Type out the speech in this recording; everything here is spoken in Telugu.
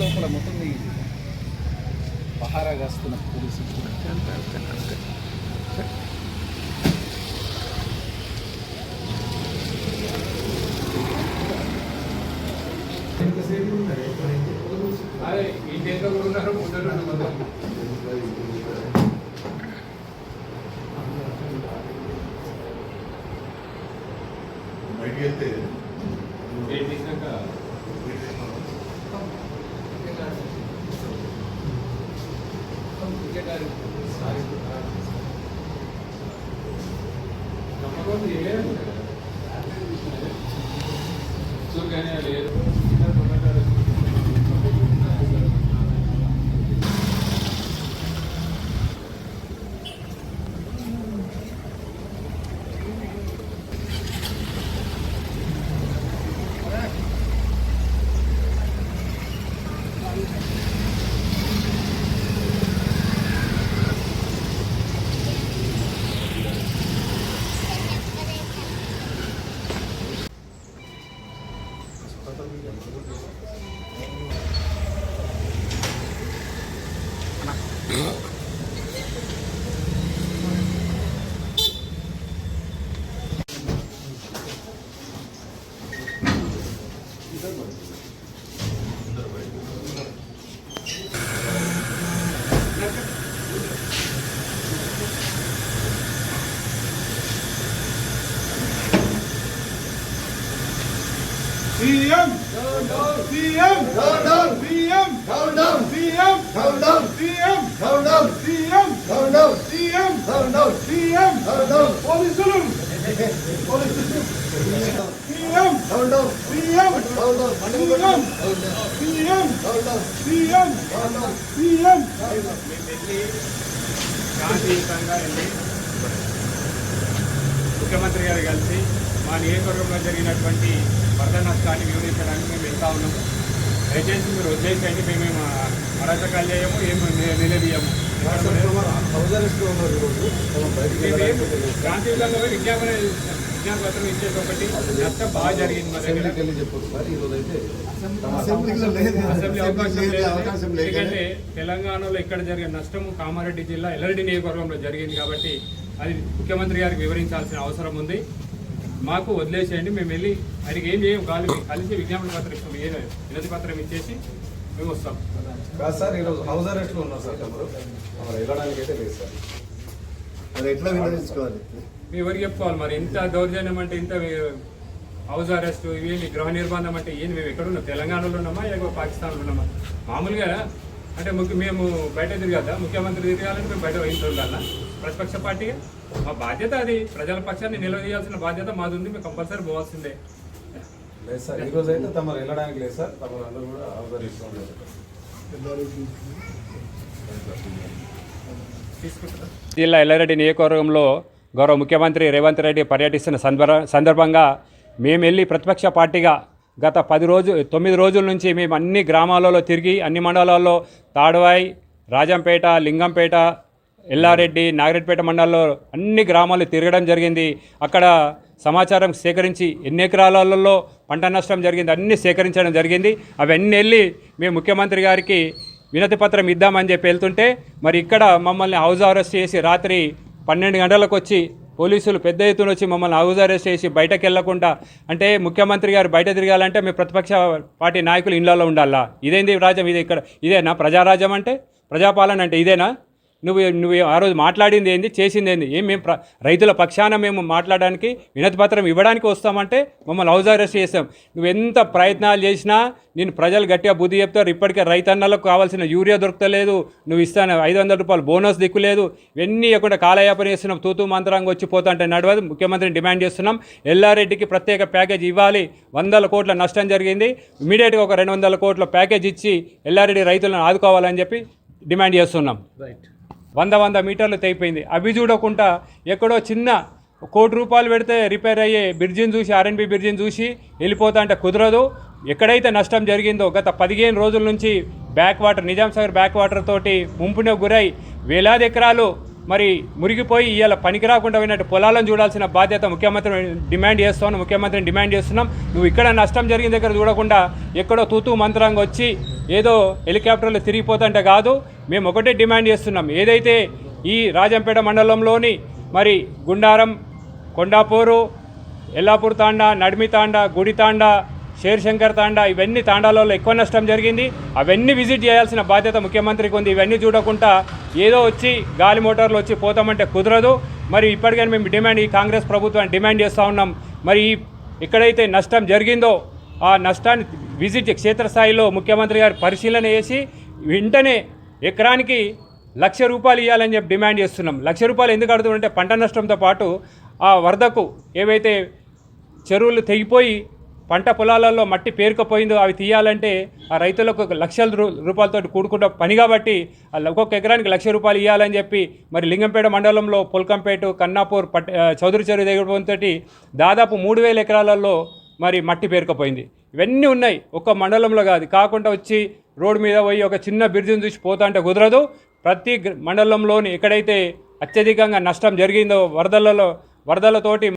లోపల మొత్తం పహారా కాస్తున్న పోలీసు అరే ఈ డేట్లో కూడా ఉన్నారు ముందు ఉన్నారు. బయటికి వెళ్తే గేట్ తీసినాక నమ్మకం లేదు చూడగానే లేదు CM CM down down CM down down CM down down CM down down CM down down CM down down CM down down పోలీసులు CM down down CM down down CM CM down down CM down down CM శాంతియుతంగా వెళ్ళి ముఖ్యమంత్రి గారు కలిసి మా నియోజకవర్గంలో జరిగినటువంటి వరద నష్టాన్ని వివరించడానికి మేము వెళ్తా ఉన్నాము. దయచేసి మీరు వదిలేసేయండి మేమేం అరాచకాలు చేయము ఏమి నిలదీయము. పోయి విజ్ఞాపన విజ్ఞాపన పత్రం ఇచ్చేసి ఒకటి. నష్టం బాగా జరిగింది మా దగ్గర. అసెంబ్లీ అవకాశం లేదు, లేదు. అవకాశం లేదు. ఎందుకంటే తెలంగాణలో ఎక్కడ జరిగిన నష్టము కామారెడ్డి జిల్లా ఎల్లారెడ్డి నియోజకవర్గంలో జరిగింది కాబట్టి అది ముఖ్యమంత్రి గారికి వివరించాల్సిన అవసరం ఉంది. మాకు వదిలేసేయండి మేము వెళ్ళి ఆయనకి ఏం చేయం కాదు కలిసి విజ్ఞాపన పత్రం ఇస్తాం ఏ వినతి పత్రం ఇచ్చేసి మేము వస్తాం. కాదు సార్ ఈరోజు హౌస్ అరెస్ట్లో ఉన్నారు సార్ వెళ్ళడానికి అయితే లేదు సార్. మరి ఎట్లా వినియోగించుకోవాలి మీ ఎవరికి చెప్పుకోవాలి మరి? ఇంత దౌర్జన్యం అంటే ఇంత హౌస్ అరెస్ట్ ఇవేమి గృహ నిర్బంధం అంటే ఏంది? మేము ఎక్కడ ఉన్నాం? తెలంగాణలో ఉన్నామా? లేకపోతే పాకిస్తాన్లో ఉన్నామా? మామూలుగా అంటే ముఖ్య మేము బయట తిరగద్దా ముఖ్యమంత్రి తిరగాలంటే మేము బయట ఇంట్లో ఉండాలా ప్రతిపక్ష పార్టీగా మా బాధ్యత అది. ప్రజల పక్షాన్ని నిలదీయాల్సిన బాధ్యత మాది ఉంది మేము కంపల్సరీ పోవాల్సిందే. లేదు సార్ ఈ రోజు అయితే తమరు వెళ్ళడానికి లేదు సార్. తమరు అందరూ కూడా ఉన్నారు జిల్లా ఎల్లారెడ్డి నియోజకవర్గంలో గౌరవ ముఖ్యమంత్రి రేవంత్ రెడ్డి పర్యటిస్తున్న సందర్భ సందర్భంగా మేము వెళ్ళి ప్రతిపక్ష పార్టీగా గత పది రోజు తొమ్మిది రోజుల నుంచి మేము అన్ని గ్రామాలలో తిరిగి అన్ని మండలాల్లో తాడవాయి రాజంపేట లింగంపేట ఎల్లారెడ్డి నాగరెడ్డిపేట మండలంలో అన్ని గ్రామాలు తిరగడం జరిగింది. అక్కడ సమాచారం సేకరించి ఎన్ని ఎకరాలలో పంట నష్టం జరిగింది అన్ని సేకరించడం జరిగింది. అవన్నీ వెళ్ళి మేము ముఖ్యమంత్రి గారికి వినతి పత్రం ఇద్దామని చెప్పి వెళ్తుంటే మరి ఇక్కడ మమ్మల్ని హౌస్ అరెస్ట్ చేసి రాత్రి పన్నెండు గంటలకు వచ్చి పోలీసులు పెద్ద ఎత్తున వచ్చి మమ్మల్ని హౌస్ అరెస్ట్ చేసి బయటకు వెళ్ళకుండా అంటే ముఖ్యమంత్రి గారు బయట తిరగాలంటే మీ ప్రతిపక్ష పార్టీ నాయకులు ఇండ్లలో ఉండాలా? ఇదేంది రాజ్యం? ఇది ఇక్కడ ఇదేనా? ప్రజారాజ్యం అంటే? ప్రజాపాలన అంటే ఇదేనా? నువ్వు నువ్వు ఆ రోజు మాట్లాడింది ఏంది? చేసింది ఏంది? ఏం మేము రైతుల పక్షాన మేము మాట్లాడడానికి వినతి పత్రం ఇవ్వడానికి వస్తామంటే మమ్మల్ని హౌస్ అరెస్ట్ చేస్తాం. నువ్వు ఎంత ప్రయత్నాలు చేసినా నేను ప్రజలు గట్టిగా బుద్ధి చెప్తారు. ఇప్పటికే రైతన్నలకు కావాల్సిన యూరియా దొరకలేదు నువ్వు ఇస్తాను ఐదు వందల రూపాయలు బోనస్ దిక్కులేదు ఇవన్నీ ఇవ్వకుండా కాలయాపన చేస్తున్నాం. తూతూ మంత్రంగా వచ్చిపోతా అంటే నడవదు. ముఖ్యమంత్రిని డిమాండ్ చేస్తున్నాం. ఎల్లారెడ్డికి ప్రత్యేక ప్యాకేజ్ ఇవ్వాలి. వందల కోట్ల నష్టం జరిగింది. ఇమీడియట్గా ఒక రెండు వందల కోట్ల ప్యాకేజ్ ఇచ్చి ఎల్లారెడ్డి రైతులను ఆదుకోవాలని చెప్పి డిమాండ్ చేస్తున్నాం. రైట్. వంద వంద మీటర్లు తెగిపోయింది. అవి చూడకుండా ఎక్కడో చిన్న కోటి రూపాయలు పెడితే రిపేర్ అయ్యే బ్రిడ్జిని చూసి ఆర్ఎన్బి బ్రిడ్జిని చూసి వెళ్ళిపోతా అంటే కుదరదు. ఎక్కడైతే నష్టం జరిగిందో గత పదిహేను రోజుల నుంచి back water Nizamsagar back water తోటి ముంపునకు గురై వేలాది ఎకరాలు మరి మురిగిపోయి ఇవాళ పనికి రాకుండా పోయినట్టు పొలాలను చూడాల్సిన బాధ్యత ముఖ్యమంత్రి డిమాండ్ చేస్తాను ముఖ్యమంత్రిని డిమాండ్ చేస్తున్నాం. నువ్వు ఇక్కడ నష్టం జరిగిన దగ్గర చూడకుండా ఎక్కడో తూతూ మంత్రంగా వచ్చి ఏదో హెలికాప్టర్లు తిరిగిపోతుంటే కాదు మేము ఒకటే డిమాండ్ చేస్తున్నాం. ఏదైతే ఈ రాజంపేట మండలంలోని మరి గుండారం కొండాపూరు ఎల్లాపూర్ తాండా నడిమి తాండా గుడి తాండా శేర్శంకర్ తాండా ఇవన్నీ తాండాలలో ఎక్కువ నష్టం జరిగింది. అవన్నీ విజిట్ చేయాల్సిన బాధ్యత ముఖ్యమంత్రికి ఉంది. ఇవన్నీ చూడకుండా ఏదో వచ్చి గాలి మోటార్లు వచ్చి పోతామంటే కుదరదు. మరి ఇప్పటికైనా మేము డిమాండ్ ఈ కాంగ్రెస్ ప్రభుత్వాన్ని డిమాండ్ చేస్తూ ఉన్నాం. మరి ఎక్కడైతే నష్టం జరిగిందో ఆ నష్టాన్ని విజిట్ క్షేత్రస్థాయిలో ముఖ్యమంత్రి గారు పరిశీలన చేసి వెంటనే ఎకరానికి లక్ష రూపాయలు ఇవ్వాలని చెప్పి డిమాండ్ చేస్తున్నాం. లక్ష రూపాయలు ఎందుకు అడుగుతుంటే పంట నష్టంతో పాటు ఆ వరదకు ఏవైతే చెరువులు తెగిపోయి పంట పొలాలలో మట్టి పేరుకుపోయిందో అవి తీయాలంటే ఆ రైతులకు ఒక లక్షల రూపాయలతో కూడుకున్న పని కాబట్టి ఒక్కొక్క ఎకరానికి లక్ష రూపాయలు ఇవ్వాలని చెప్పి మరి లింగంపేట మండలంలో పొల్కంపేట కన్నాపూర్ పట్ చౌదరి చెరువు దగ్గరతో దాదాపు మూడు వేల ఎకరాలలో మరి మట్టి పేరుకుపోయింది. ఇవన్నీ ఉన్నాయి. ఒక్క మండలంలో కాదు. కాకుండా వచ్చి రోడ్డు మీద పోయి ఒక చిన్న బ్రిడ్జిని చూసి పోతా అంటే కుదరదు. ప్రతి మండలంలోని ఎక్కడైతే అత్యధికంగా నష్టం జరిగిందో వరదలలో వరదలతోటి